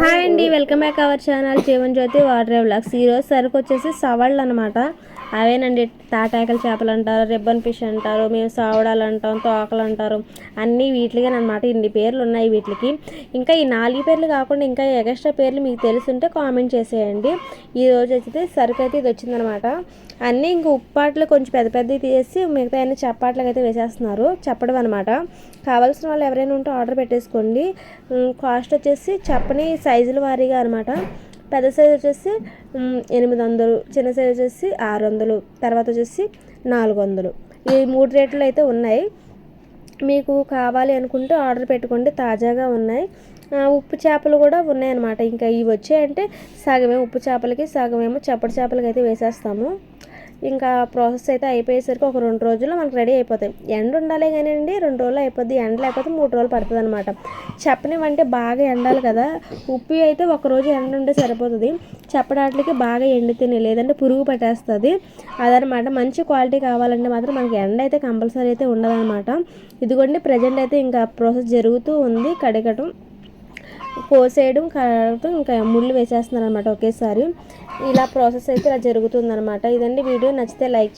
Hi అండి welcome back our channel Jeevan Jyothi water vlogs. ఈరోజు సరుకు వచ్చేసి సవాళ్ళు అనమాట అవేనండి తాటాకల చేపలు అంటారు రిబ్బన్ ఫిష్ అంటారు మేము సావడాలు అంటాం తోకలు అంటారు. అన్నీ వీటిగానమాట ఇన్ని పేర్లు ఉన్నాయి వీటికి. ఇంకా ఈ నాలుగు పేర్లు కాకుండా ఇంకా ఎక్స్ట్రా పేర్లు మీకు తెలుసుంటే కామెంట్ చేసేయండి. ఈ రోజు వచ్చితే సరుకు అయితే ఇది వచ్చిందనమాట అన్నీ ఇంక ఉప్పాట్లు కొంచెం పెద్ద పెద్దవి తీసి మిగతా అన్ని చప్పాట్లకు అయితే వేసేస్తున్నారు. చెప్పడం అనమాట కావాల్సిన వాళ్ళు ఎవరైనా ఉంటే ఆర్డర్ పెట్టేసుకోండి. కాస్ట్ వచ్చేసి చెప్పని సైజుల వారీగా అనమాట పెద్ద సైజ్ వచ్చేసి ఎనిమిది వందలు చిన్న సైజ్ వచ్చేసి ఆరు వందలు తర్వాత వచ్చేసి నాలుగు వందలు ఈ మూడు రేట్లు అయితే ఉన్నాయి. మీకు కావాలి అనుకుంటే ఆర్డర్ పెట్టుకోండి తాజాగా ఉన్నాయి. ఉప్పు చేపలు కూడా ఉన్నాయన్నమాట. ఇంకా ఇవి వచ్చాయంటే సగమే ఉప్పు చేపలకి సగమేమో చప్పటి చేపలకి అయితే వేసేస్తాము. ఇంకా ప్రాసెస్ అయితే అయిపోయేసరికి ఒక రెండు రోజుల్లో మనకు రెడీ అయిపోతాయి. ఎండ ఉండాలి కానీ అండి రెండు రోజులు అయిపోద్ది. ఎండ లేకపోతే మూడు రోజులు పడుతుంది అనమాట చెప్పనివంటే బాగా ఎండాలి కదా. ఉప్పు అయితే ఒక రోజు ఎండ ఉంటే సరిపోతుంది. చెప్పడాట్లకి బాగా ఎండితేనే లేదంటే పురుగు పట్టేస్తుంది. అదనమాట మంచి క్వాలిటీ కావాలంటే మాత్రం మనకి ఎండ అయితే కంపల్సరీ అయితే ఉండదనమాట ఇదిగోండి ప్రజెంట్ అయితే ఇంకా ప్రాసెస్ జరుగుతూ ఉంది. కడగటం కోసేయడం కడగటం ఇంకా ముళ్ళు వేసేస్తున్నారు అనమాట ఒకేసారి. ఇలా ప్రాసెస్ అయితే ఇలా జరుగుతుందన్నమాట. ఇదండి వీడియో. నచ్చితే లైక్